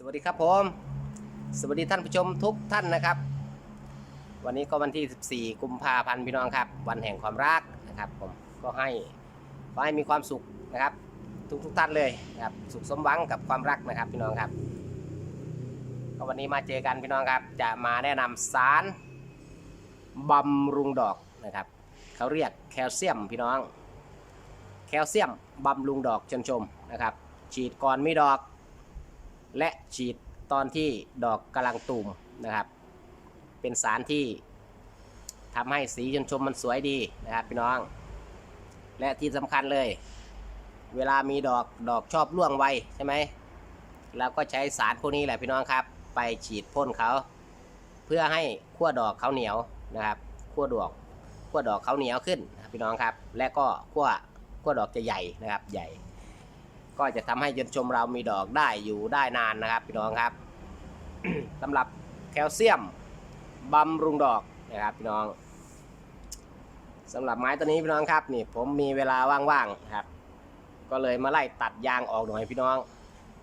สวัสดีครับผม สวัสดีท่านผู้ชมทุกท่านนะครับ วันนี้ก็วันที่ 14 กุมภาพันธ์พี่น้องครับ วันแห่งความรักนะครับผมก็ให้ขอให้มีความสุขนะครับ ทุกทุกท่านเลยนะครับสุขสมหวังกับความรักนะครับพี่น้องครับก็วันนี้มาเจอกันพี่น้องครับ จะมาแนะนำสารบำรุงดอกนะครับเขาเรียกแคลเซียมพี่น้อง แคลเซียมบำรุงดอกชนชมนะครับ ฉีดก่อนมีดอก และฉีดตอนที่ดอกกำลังตูมนะครับ เป็นสารที่ทำให้สีชนชมมันสวยดีนะครับพี่น้อง และที่สำคัญเลย เวลามีดอกดอกชอบร่วงไวใช่ไหมเราก็ใช้สารพวกนี้แหละพี่น้องครับ ไปฉีดพ่นเขา เพื่อให้ขั้วดอกเขาเหนียวนะครับขั้วดอกขั้วดอกเขาเหนียวขึ้นนะพี่น้องครับ และก็ขั้วขั้วดอกจะใหญ่นะครับใหญ่ ก็จะทำให้ยนชมเรามีดอกได้อยู่ได้นานนะครับพี่น้องครับสำหรับแคลเซียมบำรุงดอกนะครับพี่น้องสำหรับไม้ตัวนี้พี่น้องครับนี่ผมมีเวลาว่างๆครับ ก็เลยมาไล่ตัดยางออกหน่อยพี่น้อง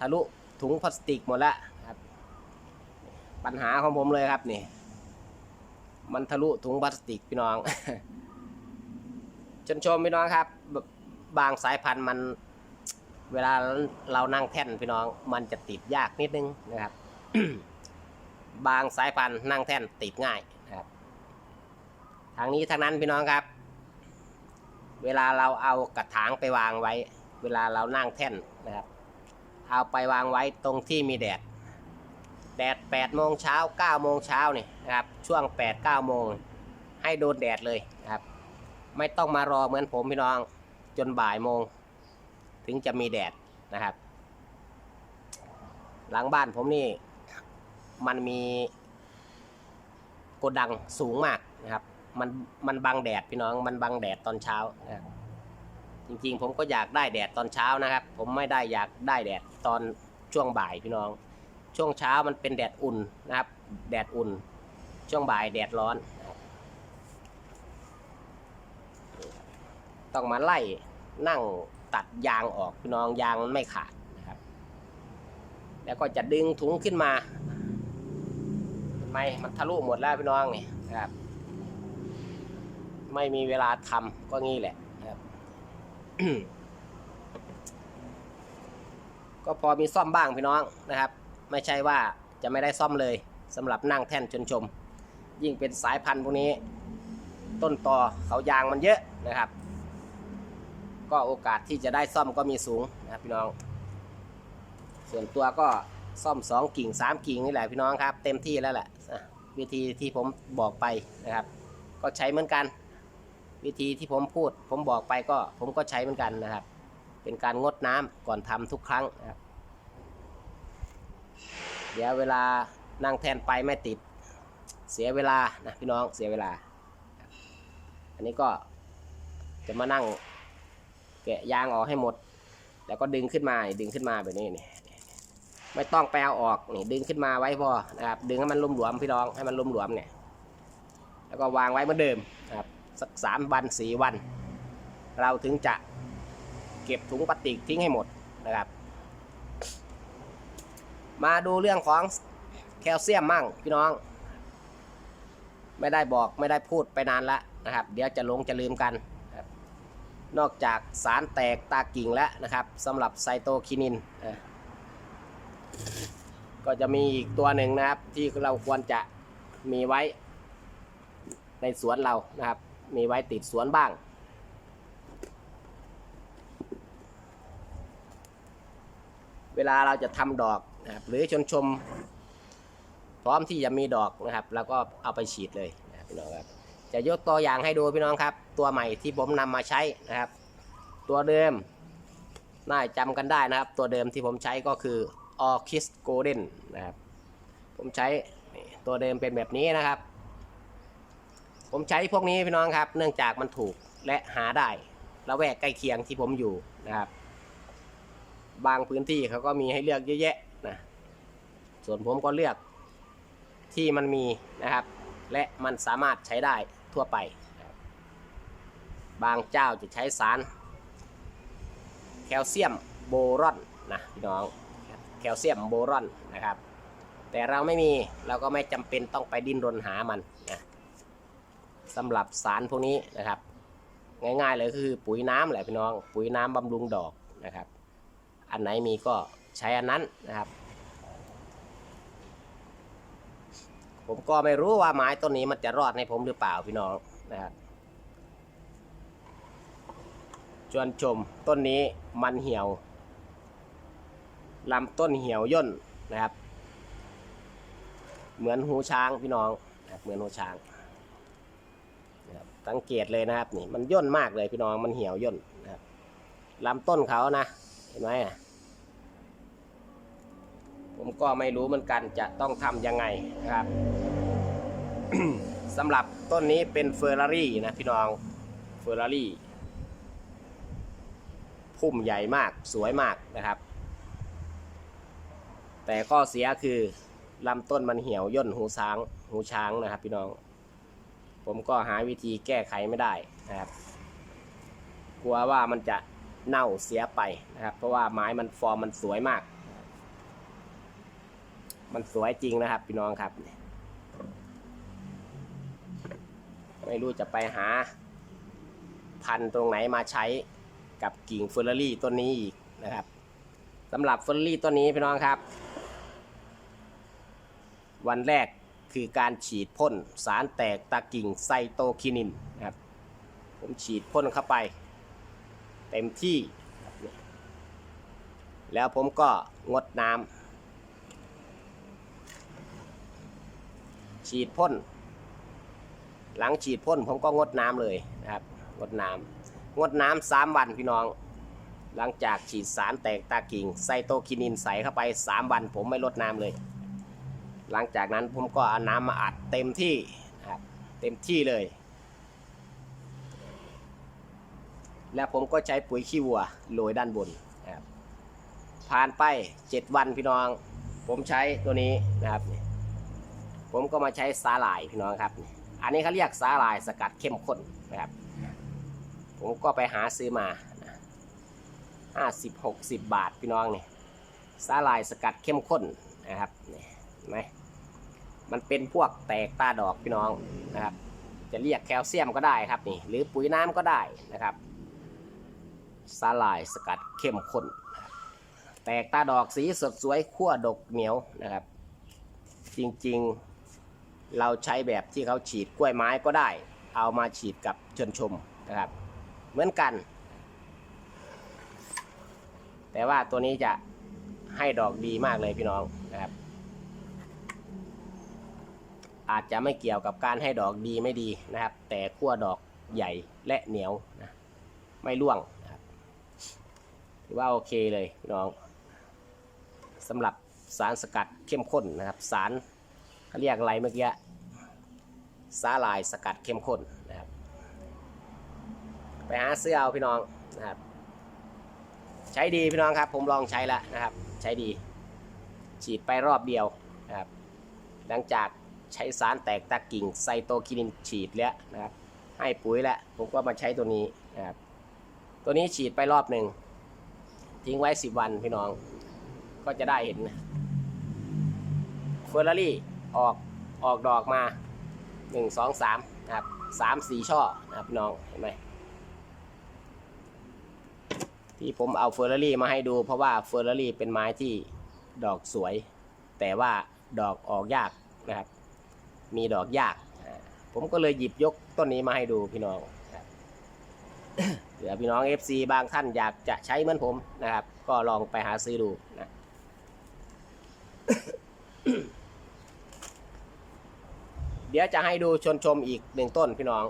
ทะลุถุงพลาสติกหมดแล้วครับ ปัญหาของผมเลยครับนี่ มันทะลุถุงพลาสติกพี่น้องชนชมพี่น้องครับ บางสายพันธุ์มัน เวลาเรานั่งแท่นพี่น้อง มันจะติดยากนิดนึงนะครับ บางสายพันธุ์นั่งแท่นติดง่ายนะครับทางนี้ทางนั้นพี่น้องครับ เวลาเราเอากระถางไปวางไว้ เวลาเรานั่งแท่นนะครับ เอาไปวางไว้ตรงที่มีแดด แดด8โมงเช้า9โมงเช้านี่นะครับ ช่วง8 9โมงให้โดนแดดเลยนะครับ ไม่ต้องมารอเหมือนผมพี่น้องจนบ่ายโมง ถึงจะมีแดดนะครับ หลังบ้านผมนี่มันมีโกดังสูงมากนะครับ มันมันบังแดดพี่น้องมันบังแดดตอนเช้านะครับจริงๆ ผมก็อยากได้แดดตอนเช้านะครับ ผมไม่ได้อยากได้แดดตอนช่วงบ่ายพี่น้อง ช่วงเช้ามันเป็นแดดอุ่นนะครับ แดดอุ่น ช่วงบ่ายแดดร้อน ต้องมาไล่นั่ง ตัดยางออกพี่น้องยางมันไม่ขาดนะครับ แล้วก็จะดึงถุงขึ้นมาทำไมมันทะลุหมดแล้วพี่น้องนี่นะครับ ไม่มีเวลาทำก็งี้แหละนะครับ ก็พอมีซ่อมบ้างพี่น้องนะครับ ไม่ใช่ว่าจะไม่ได้ซ่อมเลยสำหรับนั่งแท่นชนชม ยิ่งเป็นสายพันธุ์พวกนี้ ต้นตอเขายางมันเยอะนะครับ ก็โอกาสที่จะได้ซ่อมก็มีสูงนะครับพี่น้อง ส่วนตัวก็ซ่อม 2 กิ่ง 3 กิ่งนี่แหละพี่น้องครับ เต็มที่แล้วแหละวิธีที่ผมบอกไปนะครับ ก็ใช้เหมือนกัน วิธีที่ผมพูด ผมบอกไปก็ผมก็ใช้เหมือนกันนะครับ เป็นการงดน้ำก่อนทำทุกครั้งนะครับเดี๋ยวเวลานั่งแทนไปไม่ติดเสียเวลานะพี่น้องเสียเวลา อันนี้ก็จะมานั่ง แกะยางออกให้หมด แล้วก็ดึงขึ้นมาดึงขึ้นมาแบบนี้นี่ไม่ต้องไปเอาออกนี่ดึงขึ้นมาไว้พอนะครับดึงให้มันลุ่มหลวมพี่น้องให้มันลุ่มหลวมเนี่ยแล้วก็วางไว้เหมือนเดิมนะครับสักสามวันสี่วัน เราถึงจะเก็บถุงพลาสติกทิ้งให้หมดนะครับ มาดูเรื่องของแคลเซียมมั่งพี่น้อง ไม่ได้บอกไม่ได้พูดไปนานละนะครับ เดี๋ยวจะลงจะลืมกัน นอกจากสารแตกตากิ่งแล้วนะครับสำหรับไซโตคินิน ก็จะมีอีกตัวหนึ่งนะครับ ที่เราควรจะมีไว้ในสวนเรานะครับ มีไว้ติดสวนบ้าง เวลาเราจะทำดอกนะครับหรือชนชม พร้อมที่จะมีดอกนะครับ แล้วก็เอาไปฉีดเลยนะครับพี่น้องครับ จะยกตัวอย่างให้ดูพี่น้องครับ ตัวใหม่ที่ผมนำมาใช้นะครับ ตัวเดิมน่าจำกันได้นะครับ ตัวเดิมที่ผมใช้ก็คือ Orchis Golden นะครับ ผมใช้ตัวเดิมเป็นแบบนี้นะครับ ผมใช้พวกนี้พี่น้องครับ เนื่องจากมันถูกและหาได้ละแวกใกล้เคียงที่ผมอยู่นะครับ บางพื้นที่เขาก็มีให้เลือกเยอะแยะนะส่วนผมก็เลือกที่มันมีนะครับ และมันสามารถใช้ได้ ทั่วไป บางเจ้าจะใช้สาร แคลเซียมโบรอนนะพี่น้องแคลเซียมโบรอนนะครับ แต่เราไม่มีเราก็ไม่จำเป็นต้องไปดิ้นรนหามันนะสำหรับสารพวกนี้นะครับ ง่ายๆเลยคือปุ๋ยน้ำแหละพี่น้อง ปุ๋ยน้ำบำรุงดอกนะครับ อันไหนมีก็ใช้อันนั้นนะครับ ผมก็ไม่รู้ว่าไม้ต้นนี้มันจะรอดให้ผมหรือเปล่าพี่น้องนะครับชวนชมต้นนี้มันเหี่ยวลำต้นเหี่ยวย่นนะครับ เหมือนหูช้างพี่น้องนะครับเหมือนหูช้างนะครับสังเกตเลยนะครับนี่มันย่นมากเลยพี่น้องมันเหี่ยวย่นนะครับลำต้นเขานะเห็นไหมอะ ผมก็ไม่รู้เหมือนกันจะต้องทำยังไงครับสำหรับต้นนี้เป็นเฟอร์รารี่นะพี่น้องเฟอร์รารี่พุ่มใหญ่มากสวยมากนะครับ แต่ข้อเสียคือลำต้นมันเหี่ยวย่นหูช้างหูช้างนะครับ พี่น้อง ผมก็หาวิธีแก้ไขไม่ได้นะครับ กลัวว่ามันจะเน่าเสียไปนะครับ เพราะว่าไม้มันฟอร์มมันสวยมาก มันสวยจริงนะครับ พี่น้องครับ ไม่รู้จะไปหา พันธุ์ตรงไหนมาใช้กับกิ่งเฟอร์รารี่ต้นนี้อีกนะครับสำหรับเฟอร์รารี่ต้นนี้พี่น้องครับ วันแรกคือการฉีดพ่นสารแตกตะกิ่งไซโตคินินนะครับ ผมฉีดพ่นเข้าไป เต็มที่ แล้วผมก็งดน้ำ ฉีดพ่น หลังฉีดพ่นผมก็งดน้ำเลยนะครับ งดน้ำงดน้ำสามวันพี่น้อง หลังจากฉีดสารแตกตากิ่งไซโตคินินใส่เข้าไป 3 วันผมไม่ลดน้ำเลย หลังจากนั้นผมก็เอาน้ำมาอัดเต็มที่นะครับเต็มที่เลย แล้วผมก็ใช้ปุ๋ยขี้วัวโรยด้านบนนะครับผ่านไป 7 วันพี่น้อง ผมใช้ตัวนี้นะครับ ผมก็มาใช้สาหร่ายพี่น้องครับ อันนี้เขาเรียกสาหร่ายสกัดเข้มข้นนะครับ ผมก็ไปหาซื้อมาห้าสิบหกสิบบาทพี่น้องนี่สาหร่ายสกัดเข้มข้นนะครับนี่เห็นไหมมันเป็นพวกแตกตาดอกพี่น้องนะครับ จะเรียกแคลเซียมก็ได้ครับนี่ หรือปุ๋ยน้ำก็ได้นะครับสาหร่ายสกัดเข้มข้น แตกตาดอกสีสดสวยขั้วดกเหนียวนะครับ จริง ๆ เราใช้แบบที่เขาฉีดกล้วยไม้ก็ได้ เอามาฉีดกับชนชมนะครับ เหมือนกัน แต่ว่าตัวนี้จะให้ดอกดีมากเลยพี่น้องนะครับ อาจจะไม่เกี่ยวกับการให้ดอกดีไม่ดีนะครับ แต่ขั้วดอกใหญ่และเหนียวนะไม่ร่วงนะครับถือว่าโอเคเลยพี่น้องสำหรับสารสกัดเข้มข้นนะครับ สาร เขาเรียกอะไรเมื่อกี้สาลายสกัดเข้มข้นนะครับ ไปหาซื้อเอาพี่น้องนะครับ ใช้ดีพี่น้องครับ ผมลองใช้แล้วนะครับ ใช้ดี ฉีดไปรอบเดียวนะครับ หลังจากใช้สารแตกตะกิ่งไซโตคินินฉีดแล้วนะครับ ให้ปุ๋ยแล้วผมก็มาใช้ตัวนี้นะครับ ตัวนี้ฉีดไปรอบหนึ่งทิ้งไว้ 10 วันพี่น้อง ก็จะได้เห็นเฟอร์รารี่ ออกออกดอกมา1 2 3นะครับ3 4ช่อนะครับน้องเห็นไหมที่ผมเอาเฟอร์รารี่มาให้ดูเพราะว่าเฟอร์รารี่เป็นไม้ที่ดอกสวย แต่ว่าดอกออกยากนะครับ มีดอกยาก ผมก็เลยหยิบยกต้นนี้มาให้ดูพี่น้องเผื่อพี่น้อง FC บางท่านอยากจะใช้เหมือนผมนะครับ ก็ลองไปหาซื้อดูนะ เดี๋ยวจะให้ดูชนชมอีกหนึ่งต้นพี่น้อง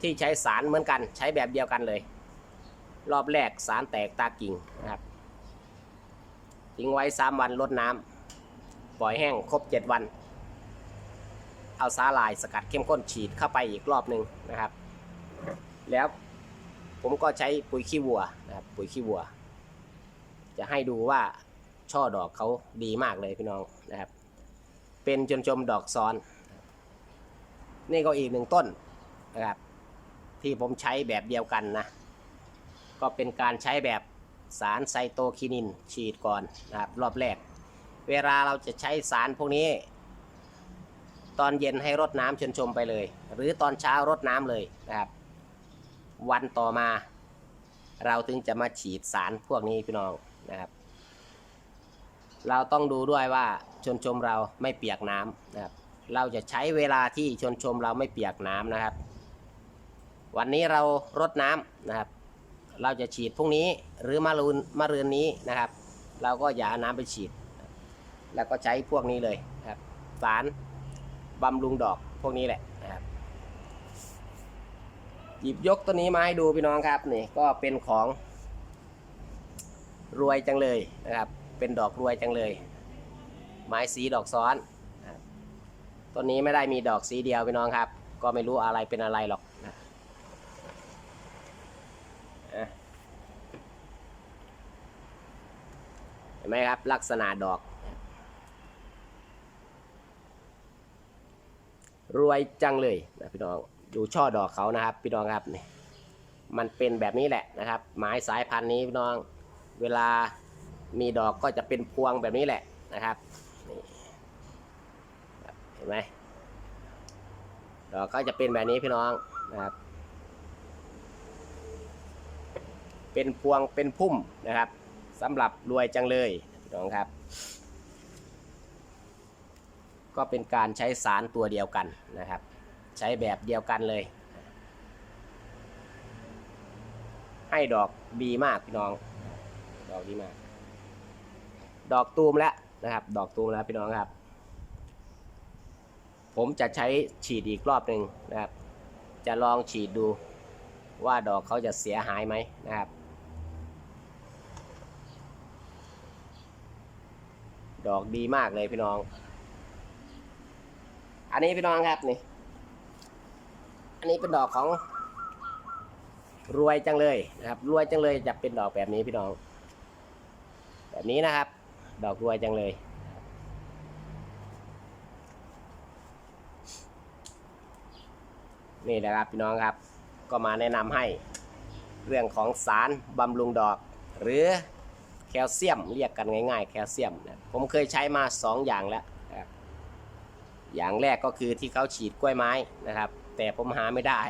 ที่ใช้สารเหมือนกัน ใช้แบบเดียวกันเลย รอบแรกสารแตกตากิ่งนะครับทิ้งไว้สามวันลดน้ำปล่อยแห้งครบเจ็ดวัน เอาสาลายสกัดเข้มข้นฉีดเข้าไปอีกรอบหนึ่งนะครับ แล้วผมก็ใช้ปุ๋ยขี้วัวนะครับปุ๋ยขี้วัว จะให้ดูว่าช่อดอกเขาดีมากเลยพี่น้องนะครับ เป็นจนชมดอกซ้อน นี่ก็อีกหนึ่งต้นนะครับที่ผมใช้แบบเดียวกันนะ ก็เป็นการใช้แบบสารไซโตคินินฉีดก่อนนะครับรอบแรก เวลาเราจะใช้สารพวกนี้ ตอนเย็นให้รดน้ำชนชมไปเลย หรือตอนเช้ารดน้ำเลยนะครับ วันต่อมาเราถึงจะมาฉีดสารพวกนี้พี่น้องนะครับ เราต้องดูด้วยว่าชนชมเราไม่เปียกน้ำนะครับ เราจะใช้เวลาที่ชนชมเราไม่เปียกน้ำนะครับ วันนี้เรารดน้ำนะครับ เราจะฉีดพรุ่งนี้หรือมะรืนมะรืนนี้นะครับ เราก็อย่าน้ำไปฉีด แล้วก็ใช้พวกนี้เลยนะครับ สารบำรุงดอกพวกนี้แหละนะครับ หยิบยกตัวนี้มาให้ดูพี่น้องครับนี่ก็เป็นของรวยจังเลยนะครับ เป็นดอกรวยจังเลย ไม้สีดอกซ้อน ต้นนี้ไม่ได้มีดอกสีเดียวพี่น้องครับ ก็ไม่รู้อะไรเป็นอะไรหรอกนะเห็นไหมครับ ลักษณะดอก รวยจังเลยนะพี่น้องดูช่อดอกเขานะครับ พี่น้องครับนี่มันเป็นแบบนี้แหละนะครับ ไม้สายพันธุ์นี้พี่น้อง เวลามีดอกก็จะเป็นพวงแบบนี้แหละนะครับ ห็นไหมดอกก็จะเป็นแบบนี้พี่น้องนะครับ เป็นพวงเป็นพุ่มนะครับสำหรับรวยจังเลยพี่น้องครับ ก็เป็นการใช้สารตัวเดียวกันนะครับ ใช้แบบเดียวกันเลย ให้ดอกดีมากพี่น้อง ดอกดีมาก ดอกตูมแล้วนะครับ ดอกตูมแล้วพี่น้องครับ ผมจะใช้ฉีดอีกรอบหนึ่งนะครับ จะลองฉีดดูว่าดอกเขาจะเสียหายไหมนะครับ ดอกดีมากเลยพี่น้อง อันนี้พี่น้องครับนี่ อันนี้เป็นดอกของรวยจังเลยนะครับ รวยจังเลยจะเป็นดอกแบบนี้พี่น้อง แบบนี้นะครับ ดอกรวยจังเลย นี่นะครับพี่น้องครับ ก็มาแนะนำให้เรื่องของสารบำรุงดอก หรือแคลเซียมเรียกกันง่าย ๆ แคลเซียมนะผมเคยใช้มา 2 อย่างแล้วนะอย่างแรกก็คือที่เขาฉีดกล้วยไม้นะครับ แต่ผมหาไม่ได้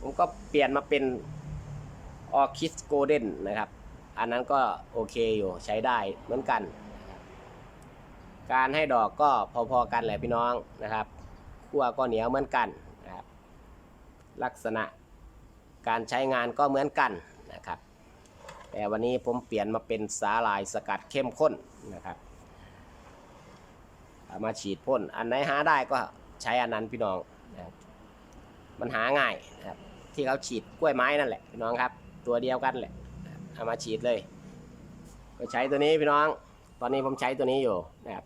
ผมก็เปลี่ยนมาเป็นออคิสโกลเด้นนะครับ อันนั้นก็โอเคอยู่ใช้ได้เหมือนกัน การให้ดอกก็พอๆกันแหละพี่น้องนะครับ ขั้วก็เหนียวเหมือนกันนะครับลักษณะการใช้งานก็เหมือนกันนะครับ แต่วันนี้ผมเปลี่ยนมาเป็นสาลายสกัดเข้มข้นนะครับเอามาฉีดพ่น อันไหนหาได้ก็ใช้อันนั้นพี่น้องนะมันหาง่ายนะครับที่เขาฉีดกล้วยไม้นั่นแหละพี่น้องครับ ตัวเดียวกันแหละเอามาฉีดเลย ก็ใช้ตัวนี้พี่น้อง ตอนนี้ผมใช้ตัวนี้อยู่นะครับ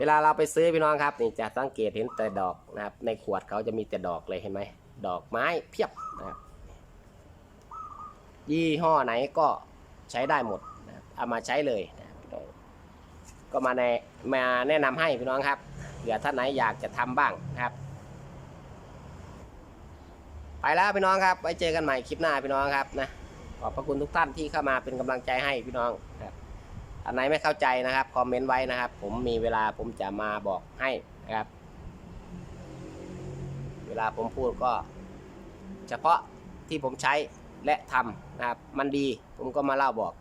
เวลาเราไปซื้อพี่น้องครับนี่จะสังเกตเห็นแต่ดอกนะครับ ในขวดเขาจะมีแต่ดอกเลยเห็นไหมดอกไม้เพียบนะครับยี่ห้อไหนก็ใช้ได้หมดนะครับเอามาใช้เลยนะครับก็มาในมาแนะนำให้พี่น้องครับเผื่อท่านไหนอยากจะทำบ้างนะครับ ไปแล้วพี่น้องครับไว้เจอกันใหม่คลิปหน้าพี่น้องครับนะขอบพระคุณทุกท่านที่เข้ามาเป็นกำลังใจให้พี่น้องครับ อันไหนไม่เข้าใจนะครับคอมเมนต์ไว้นะครับ ผมมีเวลาผมจะมาบอกให้นะครับ เวลาผมพูดก็ เฉพาะที่ผมใช้และทำนะครับ มันดีผมก็มาเล่าบอก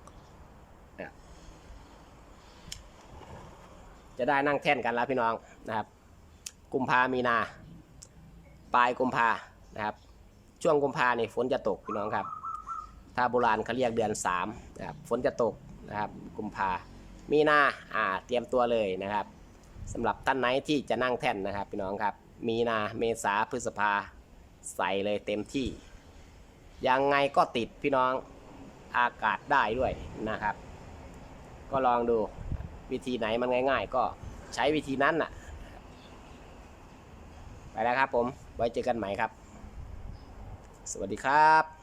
จะได้นั่งแท่นกันแล้วพี่น้องนะครับ กุมภามีนา ปลายกุมภานะครับ ช่วงกุมภาเนี่ฝนจะตกพี่น้องครับ ถ้าโบราณเขาเรียกเดือน3นะครับฝนจะตก นะครับกุมภามีนาอ่าเตรียมตัวเลยนะครับสำหรับท่านไหนที่จะนั่งแท่นนะครับพี่น้องครับ มีนาเมษาพฤษภาใส่เลยเต็มที่ ยังไงก็ติดพี่น้องอากาศได้ด้วยนะครับ ก็ลองดูวิธีไหนมันง่าย ๆ ก็ใช้วิธีนั้นน่ะ ไปแล้วครับผมไว้เจอกันใหม่ครับ สวัสดีครับ